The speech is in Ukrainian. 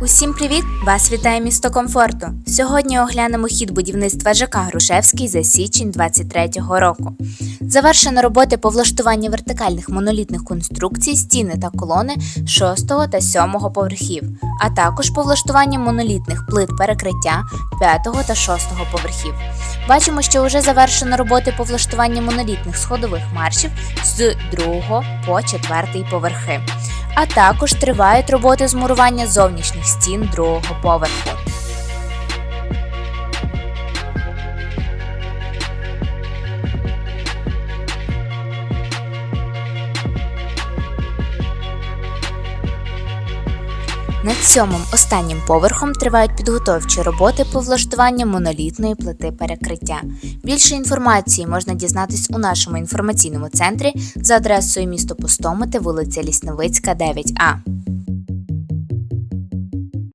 Усім привіт! Вас вітає місто комфорту. Сьогодні оглянемо хід будівництва ЖК Грушевський за січень 23-го року. Завершено роботи по влаштуванню вертикальних монолітних конструкцій, стіни та колони 6 та 7 поверхів, а також по влаштуванню монолітних плит перекриття 5 та 6 поверхів. Бачимо, що вже завершено роботи по влаштуванню монолітних сходових маршів з 2 по 4 поверхи а також тривають роботи з мурування зовнішніх стін другого поверху. Над сьомим останнім поверхом тривають підготовчі роботи по влаштуванню монолітної плити перекриття. Більше інформації можна дізнатись у нашому інформаційному центрі за адресою місто Пустомити, вулиця Лісновицька, 9А.